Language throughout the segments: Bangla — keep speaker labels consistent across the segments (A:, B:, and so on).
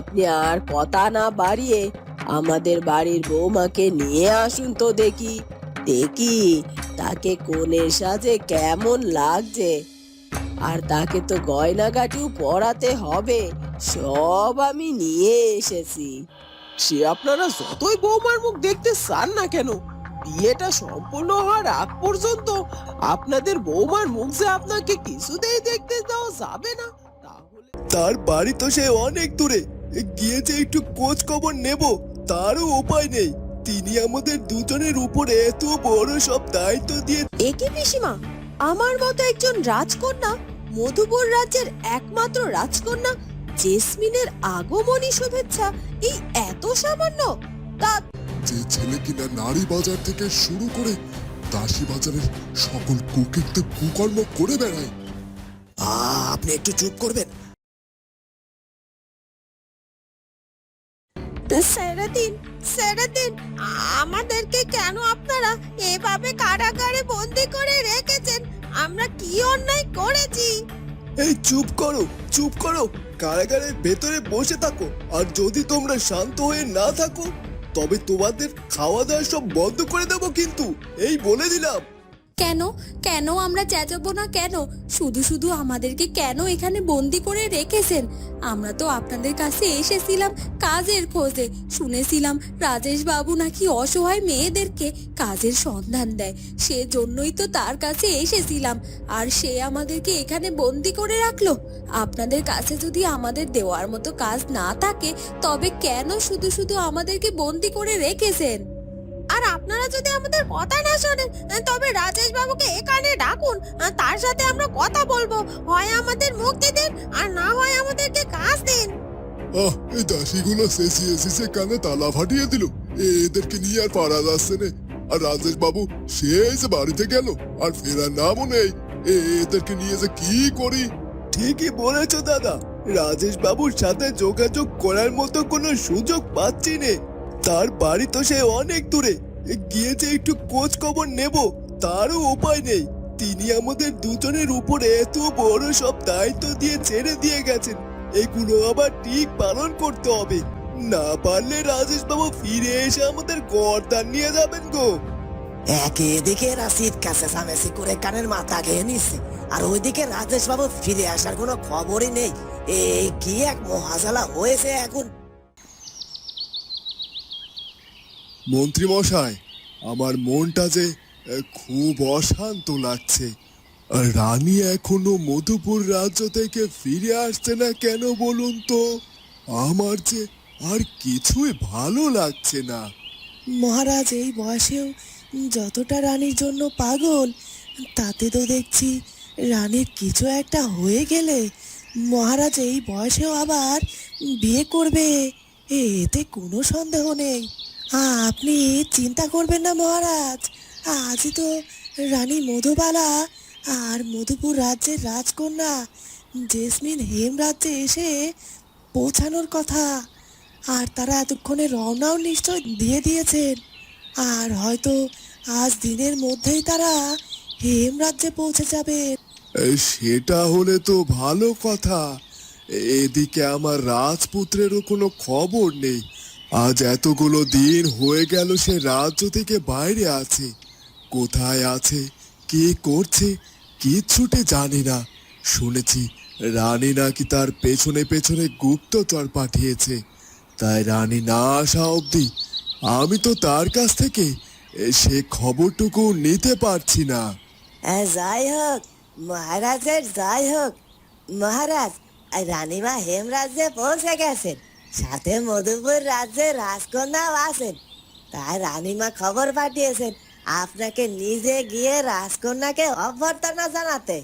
A: আপনি আর কথা না বাড়িয়ে আমাদের বাড়ির বৌমাকে নিয়ে আসুন তো দেখি। দেখি তাকে কোণের সাজে কেমন লাগছে। আর তাকে তো গয়নাগাটিও পরাতে হবে, সব আমি নিয়ে এসেছি।
B: সে আপনারা যতই বৌমার মুখ দেখতে চান না কেন, বিয়েটা সম্পূর্ণ হওয়ার আগ পর্যন্ত আপনাদের বৌমার মুখ যে আপনাকে কিছুতেই দেখতে দেওয়া যাবে না।
C: তার বাড়ি তো সে অনেক দূরে। গিয়ে যে একটু খোঁজ খবর নেব তারও উপায় নেই। তিনি আমাদের দুজনের উপরে এত বড় সব দায়িত্ব দিয়ে
D: একে পিসিমা আমার মতো একজন রাজকন্যা মধুপুর রাজ্যের একমাত্র রাজকন্যা জেসমিনের আগমনী শুভেচ্ছা এই এত সামান্য? তা
E: যে ছেলে কিনা নারী বাজার থেকে শুরু করে দাসী বাজারের সকল কুকীর্তি কুকর্ম করে বেড়ায়।
C: আপনি একটু চুপ করবেন।
D: ছেড়ে দিন ছেড়ে দিন আমাদেরকে কেন আপনারা এভাবে কারাগারে বন্দি করে রেখেছেন? আমরা কি অন্যায় করেছি?
C: এই চুপ করো চুপ করো। কারাগারের ভেতরে বসে থাকো। আর যদি তোমরা শান্ত হয়ে না থাকো তবে তোমাদের খাওয়া দাওয়া সব বন্ধ করে দেবো কিন্তু। এই বলে দিলাম।
F: কেন? কেন আমরা চেঁচাবো না কেন? শুধু শুধু আমাদেরকে কেন এখানে বন্দি করে রেখেছেন? আমরা তো আপনাদের কাছে এসেছিলাম কাজের খোঁজে। শুনেছিলাম রাজেশ বাবু নাকি অসহায় মেয়েদেরকে কাজের সন্ধান দেয়। সেজন্যই তো তার কাছে এসেছিলাম। আর সে আমাদেরকে এখানে বন্দি করে রাখল। আপনাদের কাছে যদি আমাদের দেওয়ার মতো কাজ না থাকে, তবে কেন শুধু শুধু আমাদেরকে বন্দি করে রেখেছেন?
D: আর আপনারা যদি আমাদের কথা না শোনেন তবে রাজেশ বাবুকে এখানে ডাকুন। আর তার সাথে আমরা কথা বলব। হয় আমাদের মুক্তি দিন আর না হয় আমাদেরকে কাজ দিন।
E: আহ এই দাসীগুলো চেঁচিয়ে চেঁচিয়ে কানে তালা ফাটিয়ে দিল। এদেরকে নিয়ে আর পারা যাচ্ছে না। আর রাজেশ বাবু সে যে বাড়িতে গেল আর ফেরার নামও নেই। এদেরকে নিয়ে যে কি করি?
C: ঠিকই বলেছ দাদা। রাজেশ বাবুর সাথে যোগাযোগ করার মতো কোনো সুযোগ পাচ্ছি নে। তার বাড়ি তো সে অনেক দূরে। গিয়ে যে একটু খোঁজ খবর নেব, তারও উপায় নেই। তিনি আমাদের দুজনের উপরে এত বড় সব দায়িত্ব দিয়ে ছেড়ে দিয়ে গেছেন। এগুলো আবার ঠিক পালন করতে হবে। না পারলে রাজেশ বাবু ফিরে এসে আমাদের গর্দান নিয়ে যাবেন গো।
G: একে এদিকে রাশিদ কাছে সামেসি করে কানের মাথা খেয়ে নিচ্ছে আর ওইদিকে রাজেশ বাবু ফিরে আসার কোনো খবরই নেই। এই কি এক মহাজালা হয়েছে এখন।
E: মন্ত্রী মশাই আমার মনটা যে খুব অশান্ত লাগছে। রানী এখনও মধুপুর রাজ্য থেকে ফিরে আসছে না কেন বলুন তো? আমার যে আর কিছুই ভালো লাগছে না।
H: মহারাজ, এই বয়সেও যতটা রানীর জন্য পাগল, তাতে তো দেখছি রানীর কিছু একটা হয়ে গেলে মহারাজ এই বয়সেও আবার বিয়ে করবে। এতে কোনো সন্দেহ নেই। আপনি চিন্তা করবেন না মহারাজ। আজই তো রানী মধুবালা আর মধুপুর রাজ্যের রাজকন্যা জেসমিন হেম রাজ্যে এসে পৌঁছানোর কথা। আর তারা এতক্ষণে রওনাও নিশ্চয় দিয়ে দিয়েছেন। আর হয়তো আজ দিনের মধ্যেই তারা হেম রাজ্যে পৌঁছে যাবে
E: সেটা হলে তো ভালো কথা। এদিকে আমার রাজপুত্রেরও কোনো খবর নেই। আজ এতগুলো দিন হয়ে গেল সে রাজ্য থেকে বাইরে আছে। কোথায় আছে, কি করছে, কিচ্ছুটি জানি না। শুনেছি রানী নাকি তার পেছনে পেছনে গুপ্তচর পাঠিয়েছে। তাই রানী না আসা অবধি আমি তো তার কাছ থেকে সে খবরটুকু নিতে পারছি না।
G: যাই হোক, মহারাজের যাই হোক। মহারাজ, রানীমা হেমরাজ্যে পৌঁছে গেছেন। সাথে মধুপুর রাজ্যের রাজকন্যাও আছেন। তাই রানীমা খবর পাঠিয়েছেন আপনাকে নিজে গিয়ে রাজকন্যাকে অভ্যর্থনা জানাতে।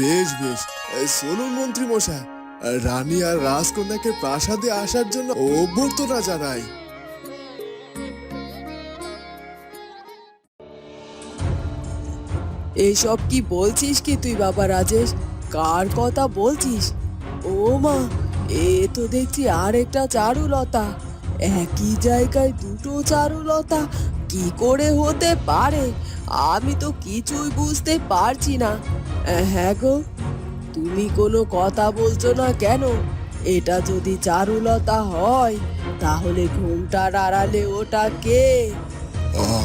E: বেশ বেশ। চলুন মন্ত্রী মশাই রানী আর রাজকন্যাকে প্রাসাদে আসার জন্য অভ্যর্থনা জানাই।
A: এসব কি বলছিস কি তুই বাবা রাজেশ? কার কথা বলছিস? ও মা এ তো দেখছি আর একটা চারুলতা। একই জায়গায় দুটো চারুলতা। কি করে হতে পারে? আমি তো কিছুই বুঝতে পারছি না। হ্যাঁ গো তুমি কোনো কথা বলছো না কেন? এটা যদি চারুলতা হয় তাহলে ঘুমটার আড়ালে ওটা কে?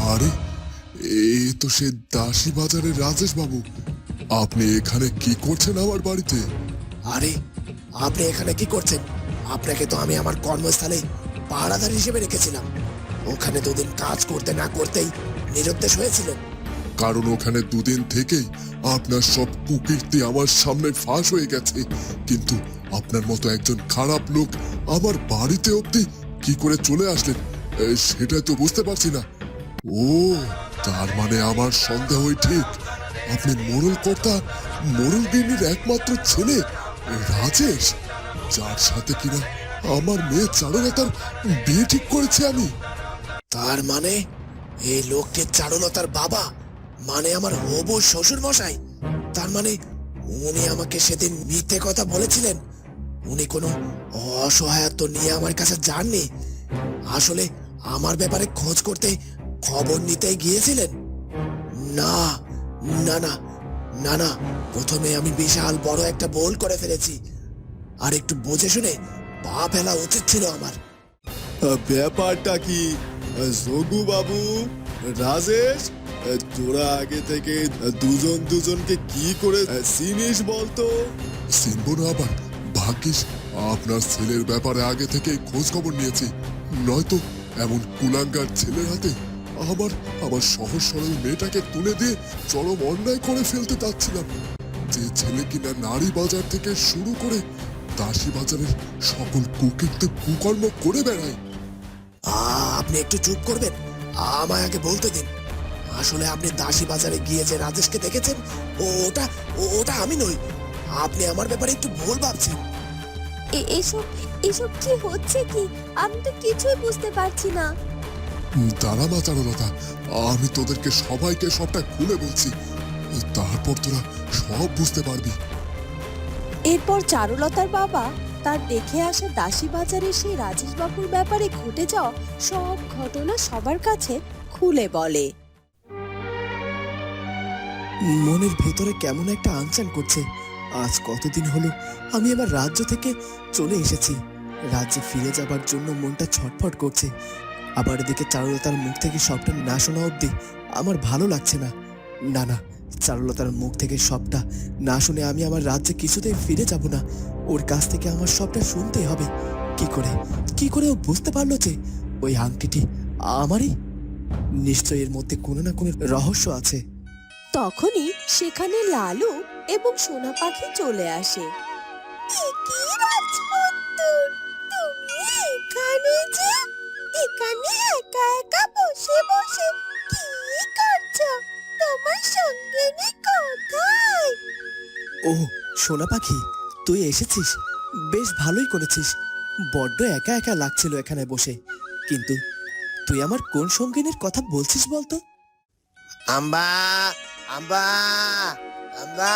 E: আরে এই তো সে দাসী বাজারের রাজেশ বাবু আপনি এখানে কি করছেন আমার বাড়িতে?
H: আরে আপনি এখানে কি করছেন? আপনাকে তো আমি আমার কর্মস্থলে পাহারাদার হিসেবে রেখেছিলাম। ওখানে দুদিন কাজ করতে না করতেই নিরুদ্দেশ হয়েছিলেন।
E: কারণ ওখানে দুদিন থেকেই আপনার সব কুকীর্তি আমার সামনে ফাঁস হয়ে গেছে। কিন্তু আপনার মতো একজন খারাপ লোক আমার বাড়িতে অব্দি কি করে চলে আসলেন সেটা তো বুঝতে পারছি না। ও, তার মানে আমার সন্দেহই ঠিক। আপনি মোড়ল কর্তা মোড়ল গিন্নির একমাত্র ছেলে। রাজেশ যার সাথে কিনা আমার মেয়ে চারুলতার বিয়ে ঠিক করেছে আমি।
H: তার মানে এই লোকটি চারুলতার বাবা মানে আমার হবু শ্বশুর মশাই তার মানে উনি আমাকে সেদিন মিথ্যে কথা বলেছিলেন। উনি কোনো অসহায়ত্ব নিয়ে আমার কাছে যাননি। আসলে আমার ব্যাপারে খোঁজ করতে খবর নিতে গিয়েছিলেন। না না না না না প্রথমে আমি বিশাল বড় একটা বোল করে ফেলেছি। আর একটু বুঝে শুনে পা ফেলা উচিত ছিল আমার।
E: ব্যাপারটা কি? যোগু বাবু রাজেশ তোরা আগে থেকে দুজন দুজনকে কি করে চিনিস বলতো? চিনবো না আবার। ভাগ্যিস আপনার ছেলের ব্যাপারে আগে থেকে খোঁজ খবর নিয়েছি। নয়তো এমন কুলাঙ্গার ছেলের হাতে আমার আমার সহজ সরল মেয়েটাকে তুলে দিয়ে চরম অন্যায় করে ফেলতে চাচ্ছিলাম। যে ছেলে কিনা নারী বাজার থেকে শুরু করে দাসী বাজারের সকল কুকীর্তি কুকর্ম করে বেড়ায়।
H: আপনি একটু চুপ করবেন। আমায় আগে বলতে দিন। আসলে আপনি দাসী বাজারে গিয়ে যে রাজেশকে দেখেছেন ও ওটা ওটা আমি নই। আপনি আমার ব্যাপারে একটু ভুল ভাবছেন।
D: এ- এসব এসব কি হচ্ছে কি? আমি তো কিছুই বুঝতে পারছি না।
E: দাঁড়া মা চারুলতা আমি তোদেরকে সবাইকে সবটা খুলে বলছি। তারপর তোরা সব বুঝতে পারবি।
D: এরপর চারুলতার বাবা তার দেখে আসা দাসী বাজারে সেই রাজেশ বাবুর ব্যাপারে ঘটে যাওয়া সব ঘটনা সবার কাছে খুলে বলে।
H: মনের ভেতরে কেমন একটা আনচান করছে। আজ কতদিন হলো আমি আমার রাজ্য থেকে চলে এসেছি। রাজ্যে ফিরে যাবার জন্য মনটা ছটফট করছে। আবার এদিকে চারুলতার মুখ থেকে সবটা না শোনা অবধি আমার ভালো লাগছে না। না না, চারুলতার মুখ থেকে সবটা না শুনে আমি আমার রাজ্যে কিছুতেই ফিরে যাব না। ওর কাছ থেকে আমার সবটা শুনতেই হবে। কি করে কি করে ও বুঝতে পারল যে ওই আংটিটি আমারই? নিশ্চয়ই এর মধ্যে কোনো না কোনো রহস্য আছে।
D: তখনই সেখানে লালু এবং সোনা পাখি চলে আসে। এখানে যে
H: ও সোনা পাখি, তুই এসেছিস? বেশ ভালোই করেছিস। বড্ড একা একা লাগছিল এখানে বসে। কিন্তু তুই আমার কোন সঙ্গিনীর কথা বলছিস বলতো? আম্বা আম্বা আম্বা।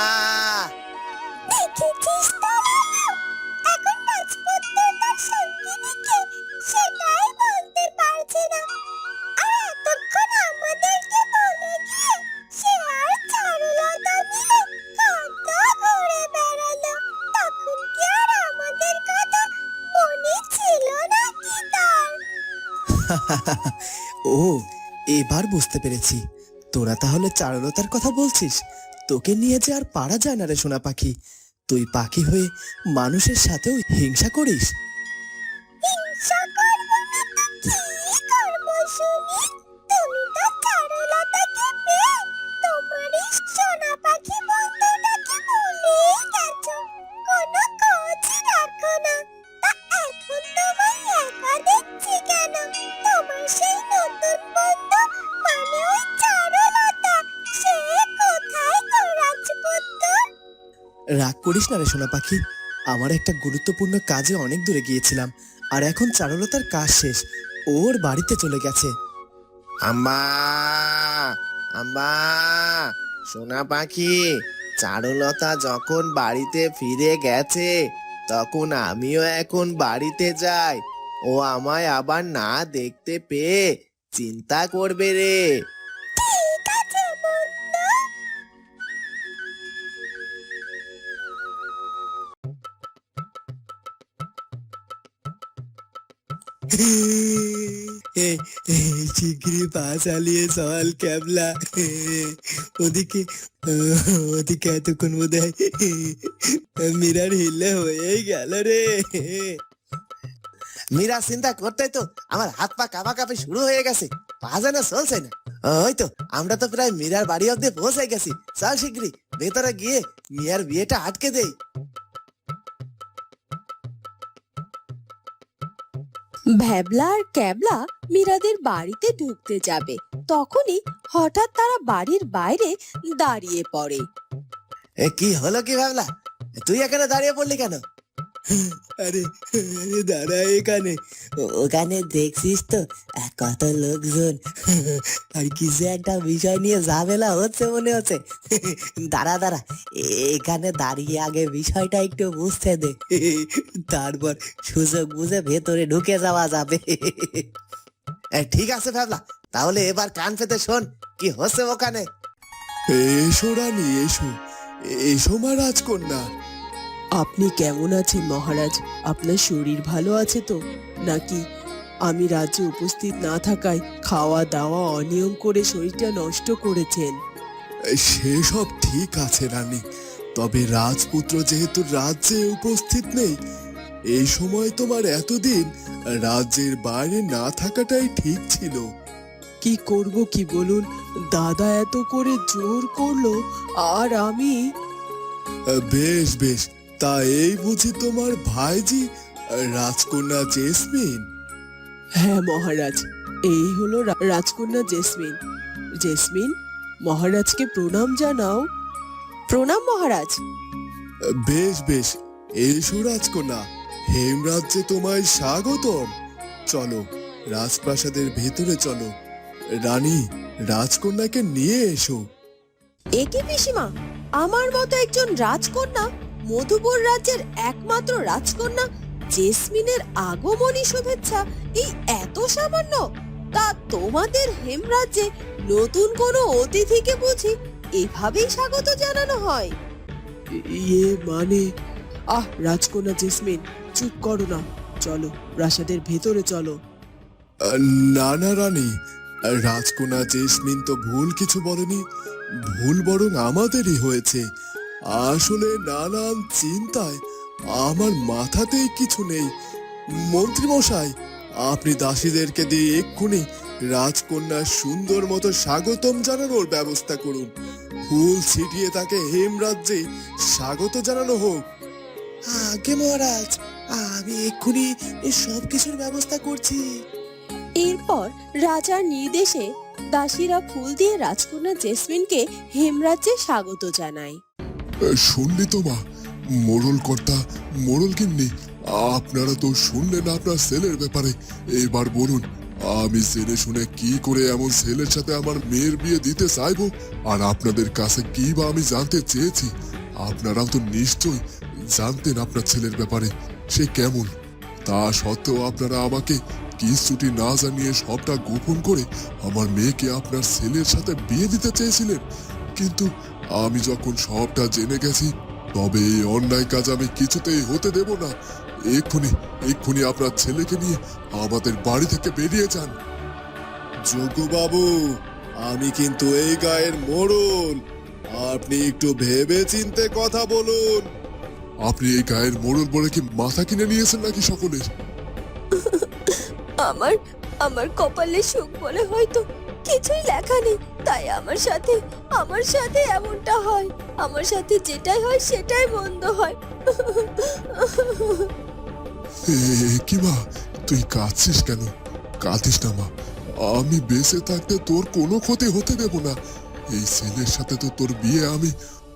H: এবার বুঝতে পেরেছি। তোরা তাহলে চারণতার কথা বলছিস? তোকে নিয়ে যে আর পারা যায় না রে সোনা পাখি। তুই পাখি হয়ে মানুষের সাথেও হিংসা করিস?
D: হিংসা করব না তো কি করব শুনি
H: করিস না রে সোনা পাখি। আমার একটা গুরুত্বপূর্ণ কাজে অনেক দূরে গিয়েছিলাম, আর এখন চারুলতার কাজ শেষ। ওর বাড়িতে চলে গেছে।
I: সোনা পাখি, চারুলতা যখন বাড়িতে ফিরে গেছে, তখন আমিও এখন বাড়িতে যাই। ও আমায় আবার না দেখতে পেয়ে চিন্তা করবে রে।
J: পা চালিয়ে চল ক্যাবলা। ওদিকে ওদিকে এতক্ষণ বোধ হয় মিরার হিলে হয়েই গেল রে।
I: চিন্তা করতেই তো, আমার হাত পা কাঁপা কাঁপি শুরু হয়ে গেছে। পা যেন চলছে না। ওই তো, আমরা তো প্রায় মীরার বাড়ি অব্দি পৌঁছে গেছি। চল শিগগিরি ভেতরে গিয়ে মিয়ার বিয়েটা আটকে দেই।
A: ভ্যাবলা আর ক্যাবলা মীরাদের বাড়িতে ঢুকতে যাবে। তখনই হঠাৎ তারা বাড়ির বাইরে দাঁড়িয়ে পড়ে।
I: কি হলো কি ভাবলা তুই এখানে দাঁড়িয়ে পড়লি কেন?
J: আরে আরে এখানে।
G: ওখানে দেখছিস তো? কত লোকজন। আর কিছু একটা বিষয় নিয়ে ঝামেলা হচ্ছে মনে হচ্ছে। দাঁড়া দাঁড়া, এখানে দাঁড়িয়ে আগে বিষয়টা একটু বুঝতে দে। তারপর সুযোগ বুঝে ভেতরে ঢুকে যাওয়া যাবে।
I: ঠিক আছে ভাবলা তাহলে এবার কান পেতে শোন, কি হচ্ছে ওখানে।
C: এসো রানী, এসো। এসো মা রাজকন্যা
K: আপনি কেমন আছেন মহারাজ? আপনার শরীর ভালো আছে তো? নাকি আমি রাজ্যে উপস্থিত না থাকায় খাওয়া দাওয়া অনিয়ম করে শরীরটা নষ্ট করেছেন?
C: সেসব ঠিক আছে রানী। তবে রাজপুত্র যেহেতু রাজ্যে উপস্থিত নেই এই সময় তোমার এতদিন রাজ্যের বাইরে না থাকাটাই ঠিক ছিল।
K: কি করব কি বলুন? দাদা এত করে জোর করল আর আমি
C: বেশ বেশ। তা এই বুঝি তোমার ভাইজি রাজকন্যা জেসমিন?
K: হ্যাঁ মহারাজ এই হলো রাজকন্যা জেসমিন। জেসমিন মহারাজকে প্রণাম জানাও। প্রণাম মহারাজ।
C: বেশ বেশ। এসো রাজকন্যা। হেমরাজ্যে তোমায় স্বাগতম। চলো রাজপ্রাসাদের ভেতরে চলো। রানী রাজকন্যাকে নিয়ে এসো।
A: একে পিসিমা? আমার মতো একজন রাজকন্যা মধুপুর রাজ্যের একমাত্র রাজকন্যা জেসমিনের আগমনী শুভেচ্ছা এই এত সামান্য? তা তোমাদের হেমরাজ্যে নতুন কোনো অতিথিকে বুঝি এভাবেই স্বাগত জানানো হয়।
K: ইয়ে মানে? আহ রাজকন্যা জেসমিন চুপ করো না। চলো প্রাসাদের ভেতরে চলো।
C: না না রানী রাজকন্যা জেসমিন তো ভুল কিছু বলেনি। ভুল বরং আমাদেরই হয়েছে। আসলে নানান চিন্তায় আমার মাথাতেই কিছু নেই। মন্ত্রীমশাই আপনি দাসীদেরকে দিয়ে এক্ষুনি রাজকন্যার সুন্দর মতো স্বাগতম জানানোর ব্যবস্থা করুন। ফুল ছিটিয়ে তাকে হেমরাজ্যে স্বাগত জানানো হোক।
H: আগে মহারাজ আমি এক্ষুনি সব কিছুর ব্যবস্থা করছি।
A: এরপর রাজার নির্দেশে দাসীরা ফুল দিয়ে রাজকন্যা জেসমিনকে হেমরাজ্যে স্বাগত জানায়।
C: শুনলি তো মা, মোড়ল কর্তা, মোড়ল কিন্নি আপনারা তো শুনলেন আপনার ছেলের ব্যাপারে। এবার বলুন, আমি জেনে শুনে কি করে এমন ছেলের সাথে আমার মেয়ের বিয়ে দিতে চাইব? আর আপনাদের কাছে কি বা আমি জানতে চেয়েছি? আপনারাও তো নিশ্চয় জানতেন আপনার ছেলের ব্যাপারে, সে কেমন? তা সত্ত্বেও আপনারা আমাকে কিছুটি না জানিয়ে সবটা গোপন করে আমার মেয়েকে আপনার ছেলের সাথে বিয়ে দিতে চেয়েছিলেন। কিন্তু আমি যখন সবটা জেনে গেছি, তবে এই অন্যায় কাজ আমি কিছুতেই হতে দেব না। এক্ষুনি এক্ষুনি আপনার ছেলেকে নিয়ে আমাদের বাড়ি থেকে বেরিয়ে যান। যোগবাবু, আমি কিন্তু এই গায়ের মোড়ল। আপনি একটু ভেবে চিনতে কথা বলুন। আপনি এই গায়ের মোড়ল বলে কি মাথা কিনে নিয়েছেন নাকি সকলের?
A: আমার আমার কপালে সুখ বলে হয়তো কিছুই লেখা নেই। তাই আমার সাথে আমার সাথে এমনটা হয়। আমার সাথে যেটাই হয় সেটাই বন্ধ হয়।
C: কি মা? তুই কাঁদছিস কেন? কাঁদিস না মা। আমি বেঁচে থাকতে তোর কোনো ক্ষতি হতে দেব না। এই ছেলের সাথে তো তোর বিয়ে আমি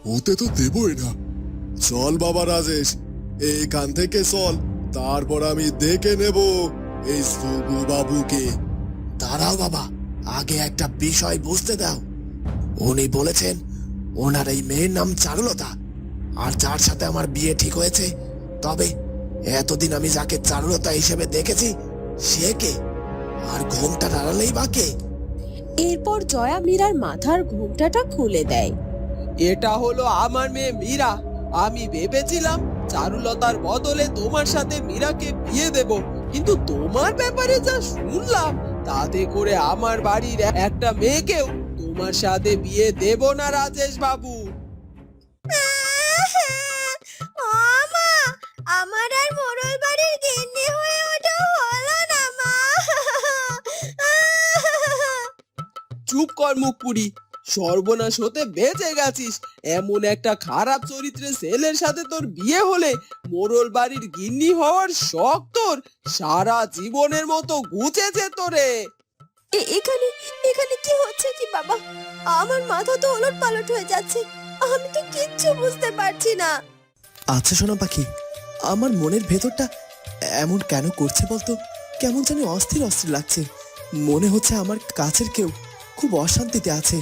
C: হতে তো দেবই না। চল বাবা রাজেশ এইখান থেকে চল। তারপর আমি দেখে নেব এই বাবুকে
I: দাঁড়াও বাবা। আগে একটা বিষয় বুঝতে দাও। উনি বলেছেন ওনার এই মেয়ের নাম চারুলতা আর যার সাথে আমার বিয়ে ঠিক হয়েছে তবে এতদিন আমি যাকে চারুলতা হিসেবে দেখেছি সে কে? আর ঘোমটা আড়ালেই বা কে?
A: এরপর জয়া মীরার মাথার ঘোমটাটা খুলে দেয়।
L: এটা হলো আমার মেয়ে মীরা। আমি ভেবেছিলাম চারুলতার বদলে তোমার সাথে মীরাকে বিয়ে দেব
B: কিন্তু তোমার ব্যাপারে যা শুনলাম তাতে করে আমার বাড়ির একটা মেয়েকেও তোমার সাথে বিয়ে দেব না রাজেশ বাবু।
D: মা আমার আর মোড়ল বাড়ির গিন্নি হয়ে ওঠা হলো না মা।
B: চুপ কর মুখপুরি সর্বনাশ হতে বেঁচে গেছিস। এমন একটা খারাপ চরিত্রের ছেলের সাথে তোর বিয়ে হলে মোড়ল বাড়ির গিন্নি হওয়ার শখ তোর সারা জীবনের মতো ঘুচেছে তোরে।
F: এ- এখানে এখানে কি হচ্ছে কি বাবা? আমার মাথা তো ওলট পালট হয়ে যাচ্ছে। আমি তো কিচ্ছু বুঝতে পারছি না।
H: আচ্ছা সোনা পাখি আমার মনের ভেতরটা এমন কেন করছে বলতো? কেমন জানি অস্থির অস্থির লাগছে। মনে হচ্ছে আমার কাছের কেউ খুব অশান্তিতে আছে।